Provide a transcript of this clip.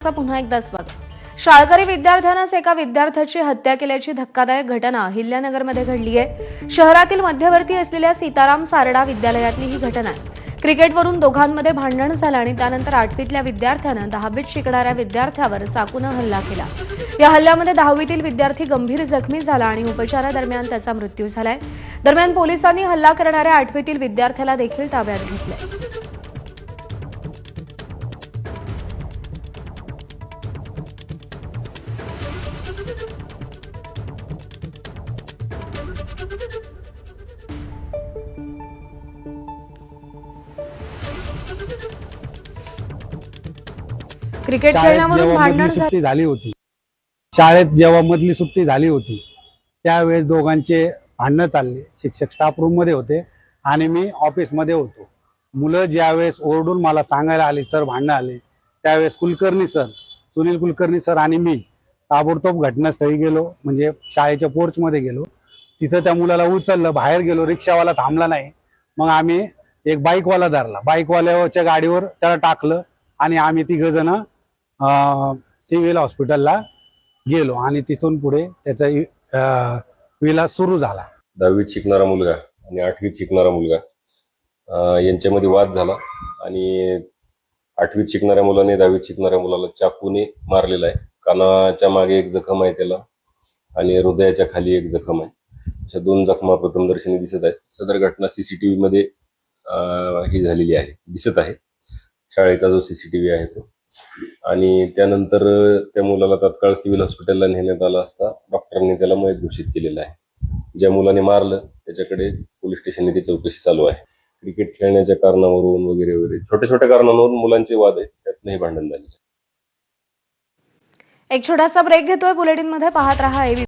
पुन्हा एकदा स्वागत. शाळकरी विद्यार्थ्यानंच एका विद्यार्थ्याची हत्या केल्याची धक्कादायक घटना अहिल्यानगरमध्ये घडली आहे. शहरातील मध्यवर्ती असलेल्या सीताराम सारडा विद्यालयातली ही घटना आहे. क्रिकेटवरून दोघांमध्ये भांडण झालं आणि त्यानंतर आठवीतल्या विद्यार्थ्यानं दहावीत शिकणाऱ्या विद्यार्थ्यावर चाकूनं हल्ला केला. या हल्ल्यामध्ये दहावीतील विद्यार्थी गंभीर जखमी झाला आणि उपचारादरम्यान त्याचा मृत्यू झालाय. दरम्यान पोलिसांनी हल्ला करणाऱ्या आठवीतील विद्यार्थ्याला देखील ताब्यात घेतलंय. क्रिकेट शाळेत खेळण्यावरून जेव्हा भांडण सुट्टी झाली. होती शाळेत जेव्हा मधली सुट्टी झाली होती त्यावेळेस दोघांचे भांडणं चालले. शिक्षक स्टाफ रूममध्ये होते आणि मी ऑफिसमध्ये होतो. मुलं ज्यावेळेस ओरडून मला सांगायला आले सर भांडणं आले. त्यावेळेस कुलकर्णी सर सुनील कुलकर्णी सर आणि मी ताबडतोब घटनास्थळी गेलो म्हणजे शाळेच्या पोर्चमध्ये गेलो. तिथं त्या मुलाला उचललं बाहेर गेलो रिक्षावाला थांबला नाही. मग आम्ही एक बाईकवाला धरला. बाईकवाल्याच्या गाडीवर त्याला टाकलं आणि आम्ही तिघ जण सिव्हिल हॉस्पिटलला गेलो आणि तिथून पुढे त्याचा विलास सुरू झाला. दहावीत शिकणारा मुलगा आणि आठवीत शिकणारा मुलगा यांच्यामध्ये वाद झाला आणि आठवीत शिकणाऱ्या मुलाने दहावीत शिकणाऱ्या मुलाला चाकूने मारलेला आहे. कानाच्या मागे एक जखम आहे त्याला आणि हृदयाच्या खाली एक जखम आहे. अशा दोन जखमा प्रथमदर्शनी दिसत आहेत. सदर घटना सीसीटीव्ही मध्ये ही झालेली आहे. दिसत आहे. शाळेचा जो सीसीटीव्ही आहे तो. आणि त्यानंतर त्या मुलाला तात्काळ सिव्हिल हॉस्पिटलला नेण्यात आला असता डॉक्टरांनी त्याला मयत घोषित केलेलं आहे. ज्या मुलाने मारलं त्याच्याकडे पोलीस स्टेशनने ती चौकशी चालू आहे. क्रिकेट खेळण्याच्या कारणावरून वगैरे वगैरे छोट्या छोट्या कारणांवरून मुलांचे वाद आहेत त्यातनं हे भांडण झाले एक छोटासा ब्रेक घेतोय. बुलेटिनमध्ये पाहत रहा